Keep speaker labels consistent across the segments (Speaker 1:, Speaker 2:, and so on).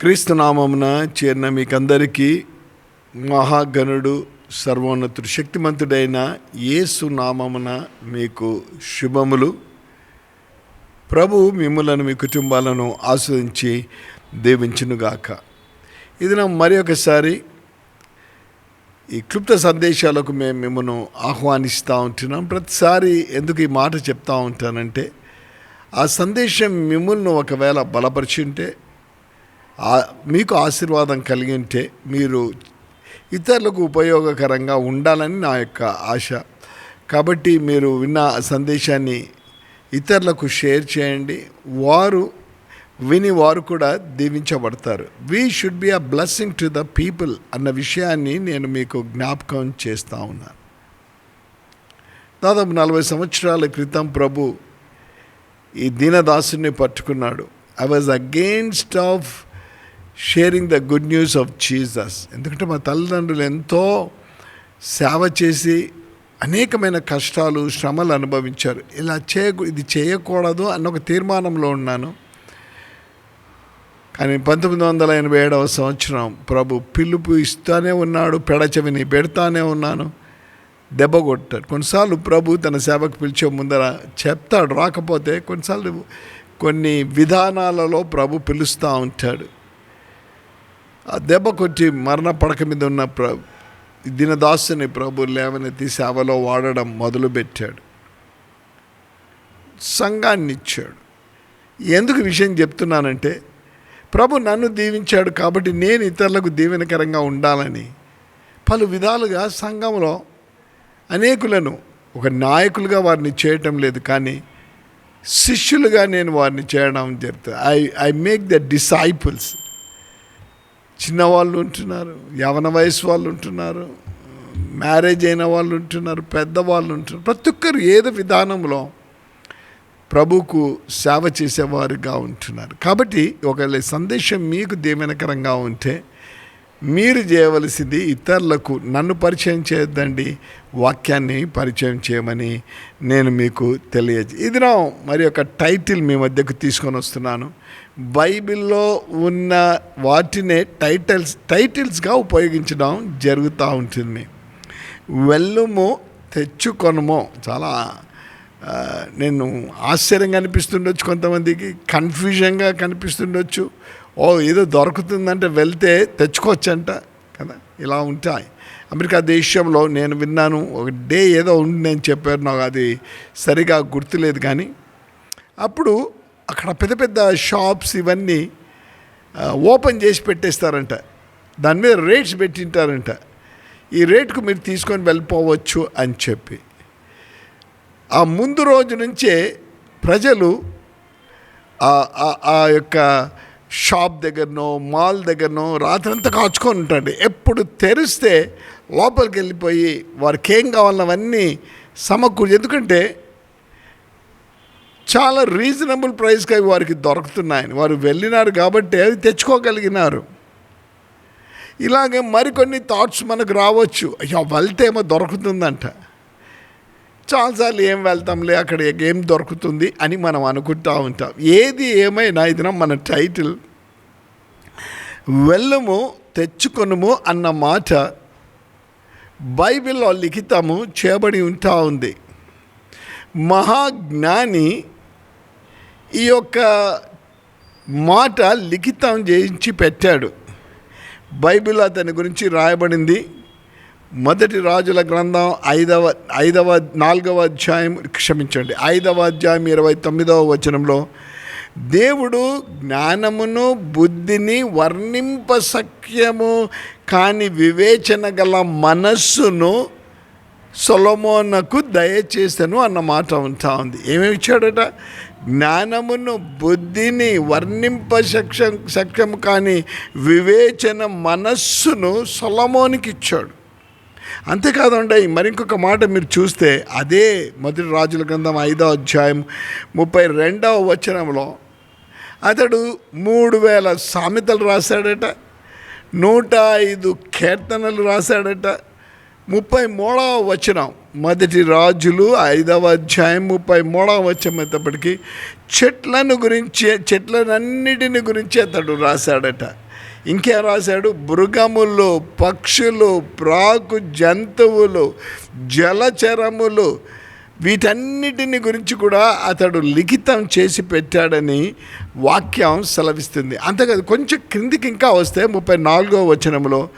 Speaker 1: క్రీస్తు నామమున చేరిన మీకందరికీ మహాగణుడు సర్వోన్నతుడు శక్తిమంతుడైన యేసు నామమున మీకు శుభములు. ప్రభు మిమ్మలను మీ కుటుంబాలను ఆస్వాదించి దీవించునుగాక. ఇది నా మరి ఒకసారి ఈ క్లుప్త సందేశాలకు మేము మిమ్మల్ని ఆహ్వానిస్తూ ఉంటున్నాం. ప్రతిసారి ఎందుకు ఈ మాట చెప్తా ఉంటానంటే ఆ సందేశం మిమ్మల్ని ఒకవేళ బలపరిచి ఉంటే మీకు ఆశీర్వాదం కలిగి ఉంటే మీరు ఇతరులకు ఉపయోగకరంగా ఉండాలని నా యొక్క ఆశ. కాబట్టి మీరు విన్న సందేశాన్ని ఇతరులకు షేర్ చేయండి. వారు విని వారు కూడా దీవించబడతారు. We should be a blessing to the people అన్న విషయాన్ని నేను మీకు జ్ఞాపకం చేస్తూ ఉన్నాను దాదాపు నలభై సంవత్సరాల క్రితం ప్రభు ఈ దీనదాసుని పట్టుకున్నాడు. I was against of sharing the good news of Jesus ఎందుకంటే మా తల్లిదండ్రులు ఎంతో సేవ చేసి అనేకమైన కష్టాలు శ్రమలు అనుభవించారు. ఇలా చేయ ఇది చేయకూడదు అన్న ఒక తీర్మానంలో ఉన్నాను. కానీ పంతొమ్మిది వందల ఎనభై ఏడవ సంవత్సరం ప్రభు పిలుపు ఇస్తూనే ఉన్నాడు పెడచెవిని పెడతానే ఉన్నాను దెబ్బ కొట్టాడు. కొన్నిసార్లు ప్రభు తన సేవకు పిలిచే ముందర చెప్తాడు రాకపోతే కొన్నిసార్లు కొన్ని విధానాలలో ప్రభు పిలుస్తూ ఉంటాడు. ఆ దెబ్బ కొట్టి మరణ పడక మీద ఉన్న ప్ర దినదాసుని ప్రభు లేవనెత్తి సేవలో వాడడం మొదలుపెట్టాడు. సంఘాన్ని ఇచ్చాడు ఎందుకు విషయం చెప్తున్నానంటే ప్రభు నన్ను దీవించాడు కాబట్టి నేను ఇతరులకు దీవెనకరంగా ఉండాలని పలు విధాలుగా సంఘంలో అనేకులను ఒక నాయకులుగా వారిని చేయటం లేదు కానీ శిష్యులుగా నేను వారిని చేయడం జరుగుతుంది. I I make the disciples. చిన్నవాళ్ళు ఉంటున్నారు యవన వయసు వాళ్ళు ఉంటున్నారు మ్యారేజ్ అయిన వాళ్ళు ఉంటున్నారు పెద్దవాళ్ళు ఉంటున్నారు. ప్రతి ఒక్కరు ఏదో విధానంలో ప్రభుకు సేవ చేసేవారుగా ఉంటున్నారు. కాబట్టి ఒకవేళ సందేశం మీకు దీవెనకరంగా ఉంటే మీరు చేయవలసింది ఇతరులకు నన్ను పరిచయం చేయొద్దండి వాక్యాన్ని పరిచయం చేయమని నేను మీకు తెలియజే ఇది నా మరి ఒక టైటిల్ మీ మధ్యకు తీసుకొని వస్తున్నాను. బైబిల్లో ఉన్న వాటినే టైటిల్స్ టైటిల్స్గా ఉపయోగించడం జరుగుతూ ఉంటుంది. వెళ్ళుము తెచ్చుకొనము. చాలా నేను ఆశ్చర్యంగా అనిపిస్తుండొచ్చు కొంతమందికి కన్ఫ్యూజన్గా కనిపిస్తుండొచ్చు. ఓ ఏదో దొరుకుతుందంటే వెళ్తే తెచ్చుకోవచ్చంట కదా ఇలా ఉంటాయి. అమెరికా దేశంలో నేను విన్నాను ఒక డే ఏదో ఉందని చెప్పారు నాకు అది సరిగా గుర్తులేదు కానీ అప్పుడు అక్కడ పెద్ద పెద్ద షాప్స్ ఇవన్నీ ఓపెన్ చేసి పెట్టేస్తారంట. దాని మీద రేట్స్ పెట్టింటారంట. ఈ రేట్కు మీరు తీసుకొని వెళ్ళిపోవచ్చు అని చెప్పి. ఆ ముందు రోజు నుంచే ప్రజలు ఆ- ఆ- ఆ యొక్క షాప్ దగ్గరనో మాల్ దగ్గరనో రాత్రంతా కాచుకొని ఉంటాడు ఎప్పుడు తెరిస్తే లోపలికి వెళ్ళిపోయి వారికి ఏం కావాలన్నవన్నీ సమకూర్చి ఎందుకంటే చాలా రీజనబుల్ ప్రైస్కి అవి వారికి దొరుకుతున్నాయని. వారు వెళ్ళినారు కాబట్టి అవి తెచ్చుకోగలిగినారు. ఇలాగే మరికొన్ని థాట్స్ మనకు రావచ్చు. అయ్యో వెళ్తేమో దొరుకుతుందంట. చాలాసార్లు ఏం వెళ్తాంలే అక్కడ ఏం దొరుకుతుంది అని మనం అనుకుంటూ ఉంటాం. ఏది ఏమైనా ఇది మన టైటిల్ వెళ్ళము తెచ్చుకొనుము అన్న మాట బైబిల్లో లిఖితము చేయబడి ఉంటా ఉంది. మహాజ్ఞాని ఈ యొక్క మాట లిఖితం చేయించి పెట్టాడు. బైబిల్ అతని గురించి రాయబడింది. మొదటి రాజుల గ్రంథం ఐదవ ఐదవ నాలుగవ అధ్యాయం క్షమించండి ఐదవ అధ్యాయం ఇరవై తొమ్మిదవ వచనంలో దేవుడు జ్ఞానమును బుద్ధిని వర్ణింప సఖ్యము కాని వివేచన గల మనస్సును సొలమోనకు దయచేసను అన్న మాట ఉంటా ఉంది. ఏమేమి ఇచ్చాడట? జ్ఞానమును బుద్ధిని వర్ణింప సక్షం సఖ్యము కానీ వివేచన మనస్సును సొలమోనికి ఇచ్చాడు. అంతేకాదండి మరి ఇంకొక మాట మీరు చూస్తే అదే మొదటి రాజుల గ్రంథం ఐదో అధ్యాయం ముప్పై రెండవ వచనంలో అతడు మూడు వేల సామెతలు రాశాడట నూట ఐదు కీర్తనలు రాశాడట ముప్పై మూడవ వచనం మొదటి రాజులు ఐదవ అధ్యాయం ముప్పై మూడవ వచ్చేటప్పటికి చెట్లను గురించి చెట్లనన్నిటిని గురించి అతడు రాశాడట. ఇంకేం రాశాడు? మృగములు పక్షులు ప్రాకు జంతువులు జలచరములు వీటన్నిటిని గురించి కూడా అతడు లిఖితం చేసి పెట్టాడని వాక్యం సెలవిస్తుంది. అంతేకాదు కొంచెం క్రిందికి ఇంకా వస్తే ముప్పై నాలుగో వచనంలో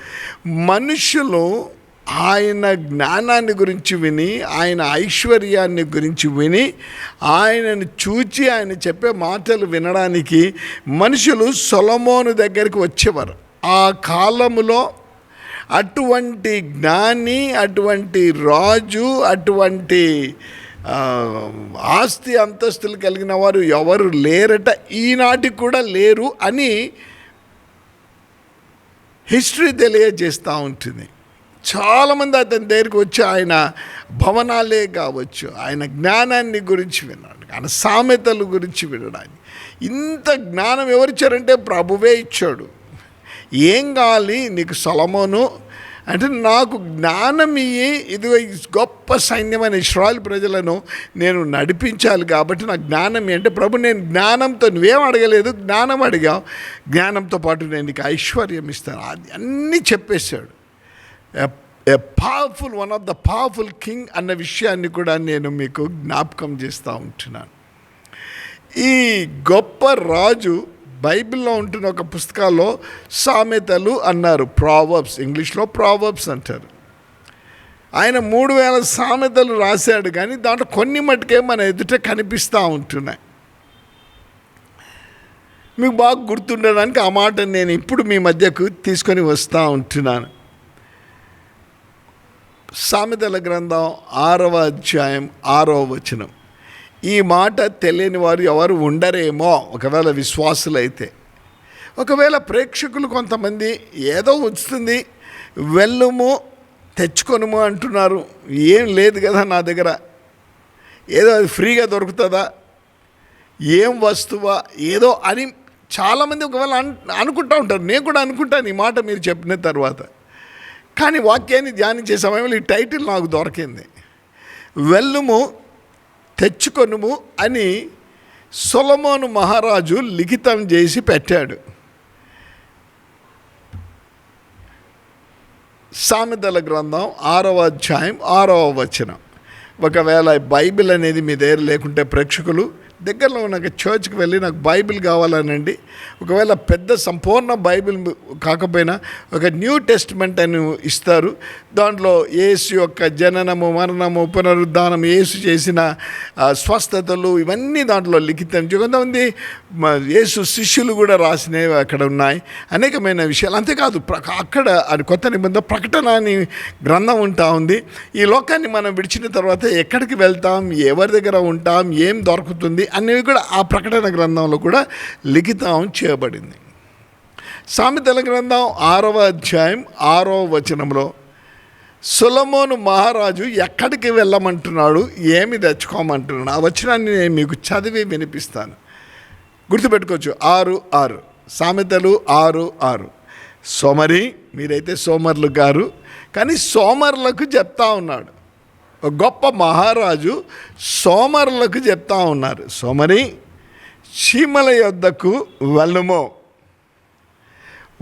Speaker 1: మనుషులు ఆయన జ్ఞానాన్ని గురించి విని ఆయన ఐశ్వర్యాన్ని గురించి విని ఆయనను చూచి ఆయన చెప్పే మాటలు వినడానికి మనుషులు సొలమోను దగ్గరికి వచ్చేవారు. ఆ కాలములో అటువంటి జ్ఞాని అటువంటి రాజు అటువంటి ఆస్తి అంతస్తులు కలిగిన వారు ఎవరు లేరట ఈనాటికి కూడా లేరు అని హిస్టరీ తెలియజేస్తూ ఉంటుంది. చాలామంది అతని దగ్గరికి వచ్చి ఆయన భవనాలే కావచ్చు ఆయన జ్ఞానాన్ని గురించి విన్నాడు ఆయన సామెతల గురించి వినడానికి ఇంత జ్ఞానం ఎవరిచ్చారంటే ప్రభువే ఇచ్చాడు. ఏం కావాలి నీకు సొలమోను? అంటే నాకు జ్ఞానం ఇయ్యి ఇదిగో గొప్ప సైన్యమైన ఇస్రాయల్ ప్రజలను నేను నడిపించాలి కాబట్టి నాకు జ్ఞానం అంటే ప్రభు నేను జ్ఞానంతో నువ్వేం అడగలేదు? జ్ఞానం అడిగావు జ్ఞానంతో పాటు నేను నీకు ఐశ్వర్యం ఇస్తాను. అది అన్నీ చెప్పేశాడు. A powerful one of the powerful king అన్న విషయాన్ని కూడా నేను మీకు జ్ఞాపకం చేస్తూ ఉంటున్నాను. ఈ గొప్ప రాజు బైబిల్లో ఉంటున్న ఒక పుస్తకాల్లో సామెతలు అన్నారు. ప్రావర్బ్స్ ఇంగ్లీష్లో ప్రావర్బ్స్ అంటారు. ఆయన మూడు వేల సామెతలు రాశాడు కానీ దాంట్లో కొన్ని మటుకే మన ఎదుట కనిపిస్తూ ఉంటున్నాయి. మీకు బాగా గుర్తుండడానికి ఆ మాట నేను ఇప్పుడు మీ మధ్యకు తీసుకొని వస్తూ ఉంటున్నాను. సామెతల గ్రంథం ఆరవ అధ్యాయం ఆరవ వచనం. ఈ మాట తెలియని వారు ఎవరు ఉండరేమో ఒకవేళ విశ్వాసులైతే. ఒకవేళ ప్రేక్షకులు కొంతమంది ఏదో వస్తుంది వెళ్ళుము తెచ్చుకొనుము అంటున్నారు ఏం లేదు కదా నా దగ్గర. ఏదో అది ఫ్రీగా దొరుకుతుందా? ఏం వస్తువా? ఏదో అని చాలామంది ఒకవేళ అన్ అనుకుంటూ ఉంటారు. నేను కూడా అనుకుంటాను ఈ మాట మీరు చెప్పిన తర్వాత. కానీ వాక్యాన్ని ధ్యానించే సమయంలో ఈ టైటిల్ నాకు దొరికింది. వెల్లుము తెచ్చుకొనుము అని సొలమోను మహారాజు లిఖితం చేసి పెట్టాడు. సామెతల గ్రంథం ఆరవ అధ్యాయం ఆరవ వచనం. ఒకవేళ బైబిల్ అనేది మీ దగ్గర లేకుంటే ప్రేక్షకులు దగ్గరలో ఉన్న చర్చ్కి వెళ్ళి నాకు బైబిల్ కావాలనండి. ఒకవేళ పెద్ద సంపూర్ణ బైబిల్ కాకపోయినా ఒక న్యూ టెస్ట్మెంట్ అని ఇస్తారు. దాంట్లో ఏసు యొక్క జననము మరణము పునరుద్ధానం ఏసు చేసిన స్వస్థతలు ఇవన్నీ దాంట్లో లిఖితం. కొంతమంది ఏసు శిష్యులు కూడా రాసినవి అక్కడ ఉన్నాయి. అనేకమైన విషయాలు. అంతేకాదు ప్ర- అక్కడ అది కొత్త నిబంధన ప్రకటన అని గ్రంథం ఉంటా ఉంది. ఈ లోకాన్ని మనం విడిచిన తర్వాత ఎక్కడికి వెళ్తాం? ఎవరి దగ్గర ఉంటాం? ఏం దొరుకుతుంది? అనేవి కూడా ఆ ప్రకటన గ్రంథంలో కూడా లిఖితం చేయబడింది. సామెతల గ్రంథం? ఆరవ అధ్యాయం ఆరవ వచనంలో సులమోను మహారాజు ఎక్కడికి వెళ్ళమంటున్నాడు? ఏమి తెచ్చుకోమంటున్నాడు? ఆ వచనాన్ని నేను మీకు చదివి వినిపిస్తాను. గుర్తుపెట్టుకోవచ్చు ఆరు ఆరు. సామెతలు ఆరు ఆరు. సోమరి మీరైతే సోమర్లు గారు కానీ సోమర్లకు చెప్తా ఉన్నాడు. గొప్ప మహారాజు సోమరులకు చెప్తా ఉన్నారు. సోమరి చీమల యొద్దకు వెళ్ళము.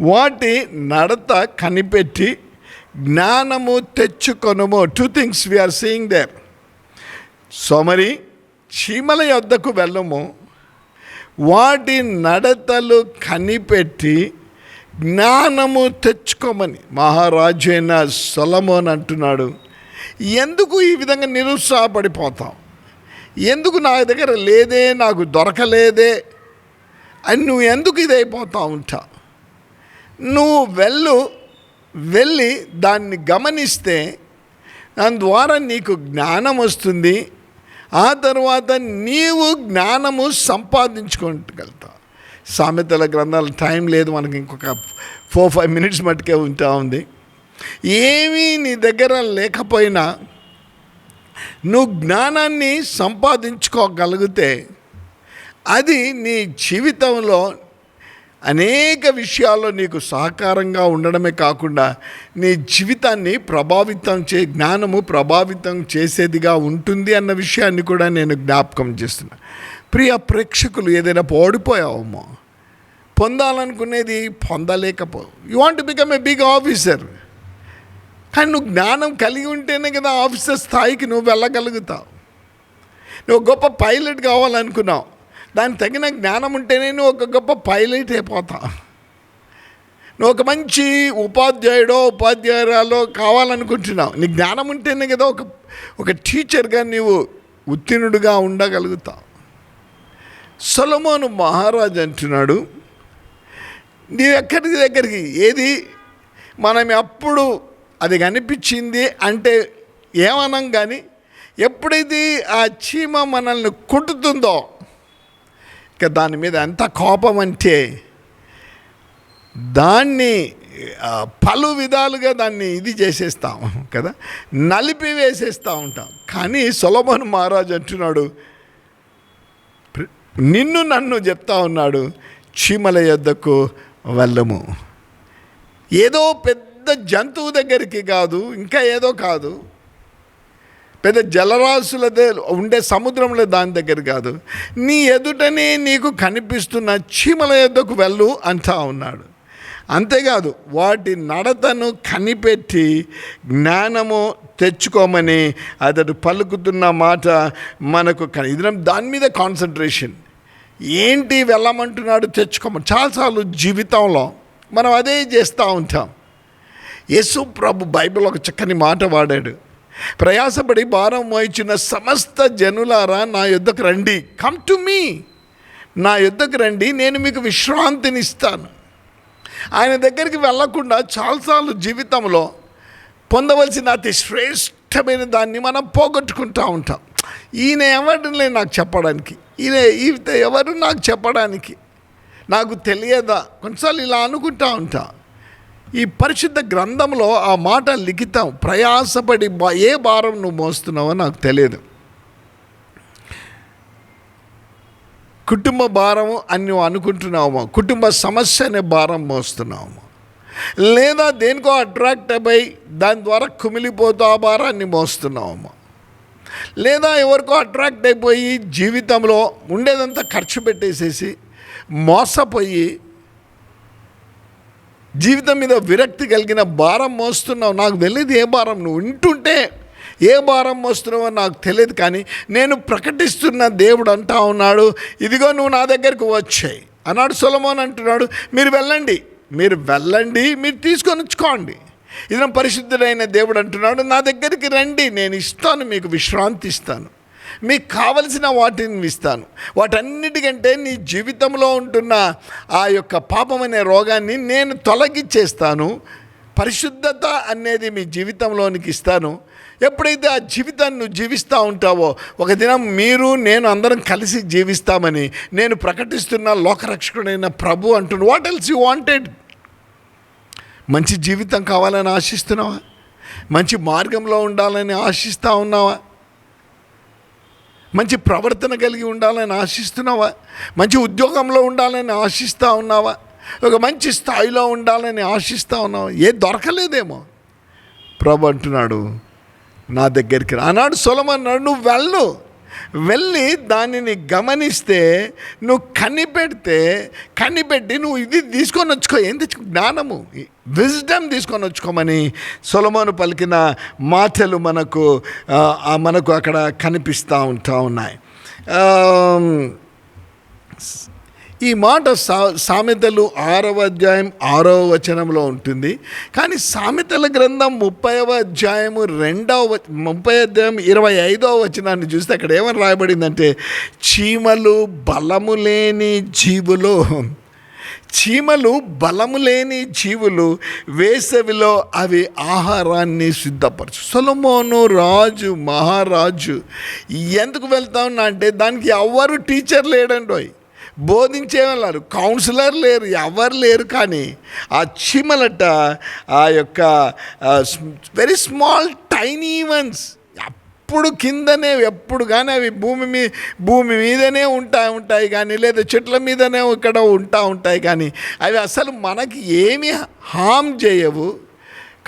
Speaker 1: వాటి నడత కనిపెట్టి జ్ఞానము తెచ్చుకొనుము. Two things we are seeing there సోమరి చీమల యొద్దకు వెళ్ళము. వాటి నడతలు కనిపెట్టి జ్ఞానము తెచ్చుకోమని. మహారాజు అయిన సొలమోన్ అంటున్నాడు. ఎందుకు ఈ విధంగా నిరుత్సాహపడిపోతాం? ఎందుకు నా దగ్గర లేదే నాకు దొరకలేదే? అని నువ్వు ఎందుకు ఇదైపోతా ఉంటా? నువ్వు వెళ్ళు వెళ్ళి దాన్ని గమనిస్తే దాని ద్వారా నీకు జ్ఞానం వస్తుంది. ఆ తర్వాత నీవు జ్ఞానము సంపాదించుకోగలుగుతావు. సామెతల గ్రంథాలు టైం లేదు మనకి ఇంకొక ఫోర్ ఫైవ్ మినిట్స్ మట్టుకే ఉంటా ఉంది. ఏమీ నీ దగ్గర లేకపోయినా నువ్వు జ్ఞానాన్ని సంపాదించుకోగలిగితే అది నీ జీవితంలో అనేక విషయాల్లో నీకు సహకారంగా ఉండడమే కాకుండా నీ జీవితాన్ని ప్రభావితం చే జ్ఞానము ప్రభావితం చేసేదిగా ఉంటుంది అన్న విషయాన్ని కూడా నేను జ్ఞాపకం చేస్తున్నా. ప్రియ ప్రేక్షకులు ఏదైనా ఓడిపోయావమ్మో? పొందాలనుకునేది పొందలేకపో you want become a big officer కానీ నువ్వు జ్ఞానం కలిగి ఉంటేనే కదా ఆఫీసర్ స్థాయికి నువ్వు వెళ్ళగలుగుతావు. నువ్వు గొప్ప పైలట్ కావాలనుకున్నావు. దానికి తగిన జ్ఞానం ఉంటేనే నువ్వు ఒక గొప్ప పైలట్ అయిపోతావు. నువ్వు ఒక మంచి ఉపాధ్యాయుడో ఉపాధ్యాయురాలో కావాలనుకుంటున్నావు. నీ జ్ఞానం ఉంటేనే కదా ఒక ఒక టీచర్గా నీవు ఉత్తీర్ణుడిగా ఉండగలుగుతావు. సొలమోను మహారాజు అంటున్నాడు నీ ఎక్కడికి దగ్గరికి? ఏది? మనం ఎప్పుడు అది కనిపించింది అంటే ఏమనం కానీ ఎప్పుడైతే ఆ చీమ మనల్ని కుట్టుతుందో ఇక దాని మీద ఎంత కోపం అంటే దాన్ని పలు విధాలుగా దాన్ని ఇది చేసేస్తాం కదా? నలిపి వేసేస్తూ ఉంటాం. కానీ సులభన్ మహారాజు అంటున్నాడు నిన్ను నన్ను చెప్తా ఉన్నాడు చీమల యొద్దకు వెళ్ళము. ఏదో పెద్ద జంతువు దగ్గరికి కాదు ఇంకా ఏదో కాదు. పెద్ద జలరాశుల ఉండే సముద్రంలో దాని దగ్గర కాదు. నీ ఎదుటనే నీకు కనిపిస్తున్న చీమల యొద్దకు వెళ్ళు అంటా ఉన్నాడు. అంతేకాదు వాటి నడతను కనిపెట్టి జ్ఞానము తెచ్చుకోమని అతడు పలుకుతున్న మాట మనకు ఇది దాని మీద కాన్సన్ట్రేషన్ ఏంటి వెళ్ళమంటున్నాడు తెచ్చుకోమని? చాలాసార్లు జీవితంలో మనం అదే చేస్తూ ఉంటాం. యేసు ప్రభు బైబిల్ ఒక చక్కని మాట వాడాడు. ప్రయాసపడి భారం వహించిన సమస్త జనులారా నా యుద్ధకు రండి. కమ్ టు మీ నా యుద్ధకు రండి. నేను మీకు విశ్రాంతిని ఇస్తాను ఆయన దగ్గరికి వెళ్ళకుండా చాలాసార్లు జీవితంలో పొందవలసిన అతి శ్రేష్టమైన దాన్ని మనం పోగొట్టుకుంటూ ఉంటాం. ఈయన ఎవరిలే నాకు చెప్పడానికి ఈయన ఈత ఎవరు నాకు చెప్పడానికి నాకు తెలియదా? కొన్నిసార్లు ఇలా అనుకుంటూ ఉంటాం. ఈ పరిశుద్ధ గ్రంథంలో ఆ మాట లిఖితం ప్రయాసపడి ఏ భారం నువ్వు మోస్తున్నావో నాకు తెలియదు. కుటుంబ భారము అని నువ్వు అనుకుంటున్నావు కుటుంబ సమస్య అనే భారం మోస్తున్నావు లేదా దేనికో అట్రాక్ట్ అయిపోయి దాని ద్వారా కుమిలిపోతూ ఆ భారాన్ని మోస్తున్నావు లేదా ఎవరికో అట్రాక్ట్ అయిపోయి జీవితంలో ఉండేదంతా ఖర్చు పెట్టేసేసి మోసపోయి జీవితం మీద విరక్తి కలిగిన భారం మోస్తున్నావు. నాకు తెలియదు ఏ భారం. నువ్వు వింటుంటే ఏ భారం మోస్తున్నావో నాకు తెలియదు కానీ నేను ప్రకటిస్తున్న దేవుడు అంటా ఉన్నాడు. ఇదిగో నువ్వు నా దగ్గరికి వచ్చాయి. అన్నాడు సొలమోన్ అంటున్నాడు. మీరు వెళ్ళండి. మీరు వెళ్ళండి. మీరు తీసుకొని వచ్చుకోండి. ఇది పరిశుద్ధుడైన దేవుడు అంటున్నాడు. నా దగ్గరికి రండి. నేను ఇస్తాను మీకు విశ్రాంతి ఇస్తాను. మీకు కావలసిన వాటిని ఇస్తాను. వాటన్నిటికంటే నీ జీవితంలో ఉంటున్న ఆ యొక్క పాపం అనే రోగాన్ని నేను తొలగించేస్తాను. పరిశుద్ధత అనేది మీ జీవితంలోనికి ఇస్తాను. ఎప్పుడైతే ఆ జీవితాన్ని నువ్వు జీవిస్తూ ఉంటావో ఒక దినం మీరు నేను అందరం కలిసి జీవిస్తామని నేను ప్రకటిస్తున్న లోకరక్షకుడైన ప్రభు అంటున్నాను వాట్ ఎల్స్ యూ వాంటెడ్ మంచి జీవితం కావాలని ఆశిస్తున్నావా? మంచి మార్గంలో ఉండాలని ఆశిస్తూ ఉన్నావా? మంచి ప్రవర్తన కలిగి ఉండాలని ఆశిస్తున్నావా? మంచి ఉద్యోగంలో ఉండాలని ఆశిస్తూ ఉన్నావా? ఒక మంచి స్థాయిలో ఉండాలని ఆశిస్తూ ఉన్నావా? ఏ దొరకలేదేమో. ప్రభు అంటున్నాడు నా దగ్గరికి రా. అన్నాడు సొలమన్నాడు నువ్వు వెళ్ళు. వెళ్ళి దానిని గమనిస్తే నువ్వు కనిపెడితే కనిపెట్టి నువ్వు ఇది తీసుకొని వచ్చుకో ఏం తెచ్చుకో జ్ఞానము విజ్డమ్ తీసుకొని వచ్చుకోమని సొలమోను పలికిన మాటలు మనకు మనకు అక్కడ కనిపిస్తూ ఉంటా ఉన్నాయి. ఈ మాట సా సామెతలు ఆరవ అధ్యాయం ఆరవ వచనంలో ఉంటుంది. కానీ సామెతల గ్రంథం ముప్పైవ అధ్యాయము రెండవ ముప్పై అధ్యాయం ఇరవై ఐదవ వచనాన్ని చూస్తే అక్కడ ఏమని రాయబడిందంటే చీమలు బలము లేని జీవులు చీమలు బలము లేని జీవులు వేసవిలో అవి ఆహారాన్ని సిద్ధపరచు సొలమోను రాజు మహారాజు ఎందుకు వెళ్తా ఉన్నా అంటే దానికి ఎవరు టీచర్ లేడండి బోధించేవాళ్ళు. కౌన్సిలర్ లేరు ఎవరు లేరు కానీ ఆ చీమలట ఆ యొక్క వెరీ స్మాల్ టైనీ వన్స్ ఎప్పుడు కిందనే ఎప్పుడు కానీ అవి భూమి మీ భూమి మీదనే ఉంటా ఉంటాయి కానీ లేదా చెట్ల మీదనే ఇక్కడ ఉంటా ఉంటాయి కానీ అవి అసలు మనకి ఏమి హామ్ చేయవు.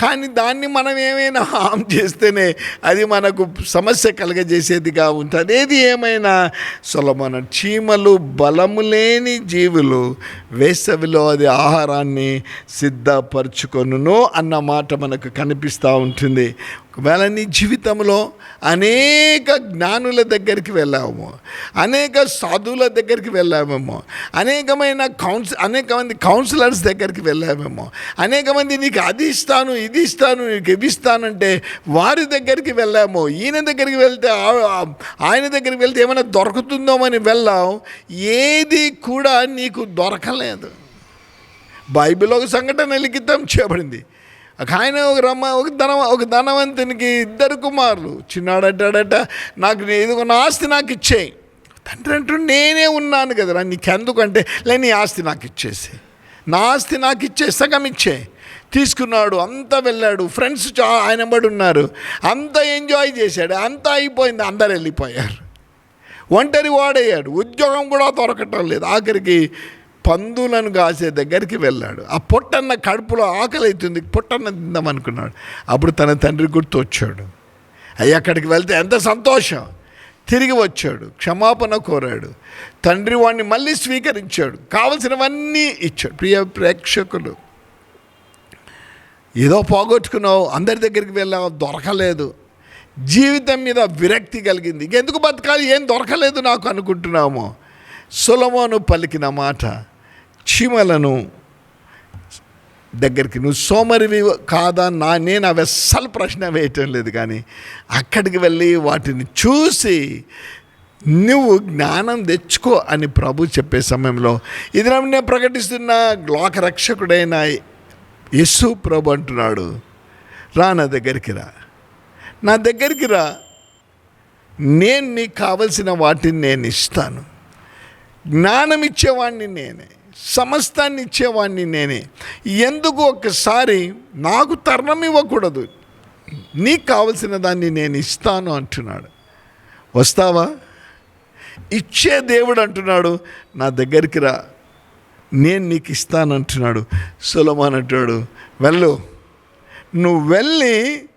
Speaker 1: కానీ దాన్ని మనం ఏమైనా హామ్ చేస్తేనే అది మనకు సమస్య కలగజేసేదిగా ఉంటుంది. ఏది ఏమైనా సొలమన చీమలు బలము లేని జీవులు వేసవిలో అది ఆహారాన్ని సిద్ధపరచుకొను అన్న మాట మనకు కనిపిస్తూ ఉంటుంది. ఒకవేళ నీ జీవితంలో అనేక జ్ఞానుల దగ్గరికి వెళ్ళాము. అనేక సాధువుల దగ్గరికి వెళ్ళామేమో. అనేకమైన కౌన్స్ అనేక మంది కౌన్సిలర్స్ దగ్గరికి వెళ్ళామేమో. అనేక మంది నీకు అది ఇస్తాను ఇది ఇస్తాను నీకు ఇవి ఇస్తానంటే వారి దగ్గరికి వెళ్ళాము. ఈయన దగ్గరికి వెళ్తే ఆయన దగ్గరికి వెళ్తే ఏమైనా దొరుకుతుందో అని వెళ్ళాం ఏది కూడా నీకు దొరకలేదు. బైబిల్ ఒక సంఘటన లిఖితం చేయబడింది. ఒక ఆయన ఒక రమ్మ ఒక ధన ఒక ధనవంతునికి ఇద్దరు కుమారులు. చిన్నాడటాడట నాకు నీ- ఇదిగో నా ఆస్తి నాకు ఇచ్చేయి. తండ్రి అంటూ నేనే ఉన్నాను కదరా నీకెందుకంటే లే నీ ఆస్తి నాకు ఇచ్చేసి నా ఆస్తి నాకు ఇచ్చే సగం ఇచ్చే తీసుకున్నాడు అంతా వెళ్ళాడు. ఫ్రెండ్స్ చా ఆయన బడి ఉన్నారు. అంతా ఎంజాయ్ చేశాడు. అంతా అయిపోయింది అందరు వెళ్ళిపోయారు. ఒంటరి వాడయ్యాడు. ఉద్యోగం కూడా దొరకటం లేదు. ఆఖరికి పందులను కాసే దగ్గరికి వెళ్ళాడు. ఆ పొట్టన్న కడుపులో ఆకలి అవుతుంది పొట్టన్న తిందామనుకున్నాడు. అప్పుడు తన తండ్రి గుర్తు వచ్చాడు. అయ్యి అక్కడికి వెళ్తే ఎంత సంతోషం. తిరిగి వచ్చాడు క్షమాపణ కోరాడు. తండ్రి వాడిని మళ్ళీ స్వీకరించాడు కావలసినవన్నీ ఇచ్చాడు. ప్రియ ప్రేక్షకులు ఏదో పోగొట్టుకున్నావు అందరి దగ్గరికి వెళ్ళావు దొరకలేదు. జీవితం మీద విరక్తి కలిగింది. ఎందుకు బతకాలి? ఏం దొరకలేదు నాకు అనుకుంటున్నాము. సులమోను పలికిన మాట చీమలను దగ్గరికి నువ్వు సోమరివి కాదా? నా నేను అవి అస్సలు ప్రశ్న వేయటం లేదు కానీ అక్కడికి వెళ్ళి వాటిని చూసి నువ్వు జ్ఞానం తెచ్చుకో అని ప్రభు చెప్పే సమయంలో ఇది నేను ప్రకటిస్తున్న లోక రక్షకుడైన యేసు ప్రభు అంటున్నాడు రా నా దగ్గరికి రా. నా దగ్గరికి రా. నేను నీకు కావలసిన వాటిని నేను ఇస్తాను. జ్ఞానం ఇచ్చేవాడిని నేనే. సమస్తాన్ని ఇచ్చేవాడిని నేనే. ఎందుకు ఒక్కసారి నాకు తరుణం ఇవ్వకూడదు. నీకు కావలసిన దాన్ని నేను ఇస్తాను అంటున్నాడు. వస్తావా? ఇచ్చే దేవుడు అంటున్నాడు నా దగ్గరికి రా. నేను నీకు ఇస్తాను అంటున్నాడు. సులమాన్ అంటాడు వెళ్ళు. నువ్వు వెళ్ళి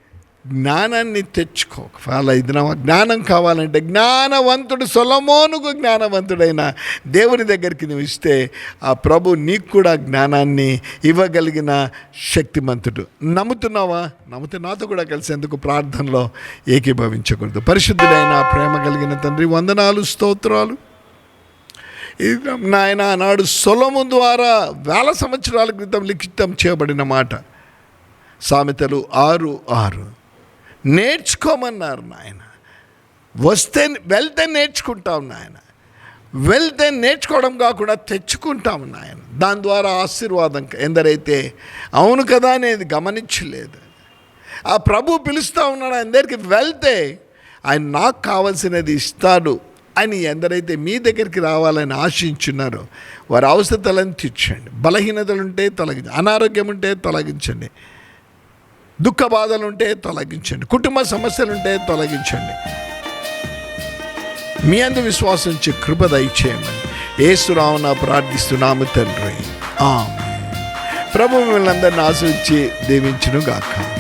Speaker 1: జ్ఞానాన్ని తెచ్చుకో. ఒకవేళ ఇది జ్ఞానం కావాలంటే జ్ఞానవంతుడు సొలమోనుకు జ్ఞానవంతుడైన దేవుని దగ్గరికి నువ్వు ఇస్తే ఆ ప్రభు నీకు కూడా జ్ఞానాన్ని ఇవ్వగలిగిన శక్తిమంతుడు. నమ్ముతున్నావా? నమ్ముతే నాతో కూడా కలిసేందుకు ప్రార్థనలో ఏకీభవించకూడదు. పరిశుద్ధుడైన ప్రేమ కలిగిన తండ్రి వందనాలు స్తోత్రాలు. నాయన ఆనాడు సొలము ద్వారా వేల సంవత్సరాల క్రితం లిఖితం చేయబడిన మాట. సామెతలు ఆరు ఆరు. నేర్చుకోమన్నారు నాయన. వస్తే వెళ్తే నేర్చుకుంటాం నాయన. వెళ్తే నేర్చుకోవడం కాకుండా తెచ్చుకుంటాం నాయన. దాని ద్వారా ఆశీర్వాదం ఎందరైతే అవును కదా అనేది గమనించలేదు. ఆ ప్రభు పిలుస్తూ ఉన్నాడు ఆయన దగ్గరికి వెళ్తే ఆయన నాకు కావాల్సినది ఇస్తాడు అని ఎందరైతే మీ దగ్గరికి రావాలని ఆశించున్నారో వారి అవసరతలను తీర్చండి బలహీనతలుంటే తొలగించండి. అనారోగ్యం ఉంటే తొలగించండి. దుఃఖ బాధలు ఉంటే తొలగించండి. కుటుంబ సమస్యలుంటే తొలగించండి. మీ అందు విశ్వాసం కృప దయచేయమని ఏసురావున ప్రార్థిస్తున్నాము తండ్రి. ఆ ప్రభు మిమ్మల్ని అందరిని ఆశ్రయించి దీవించును గాక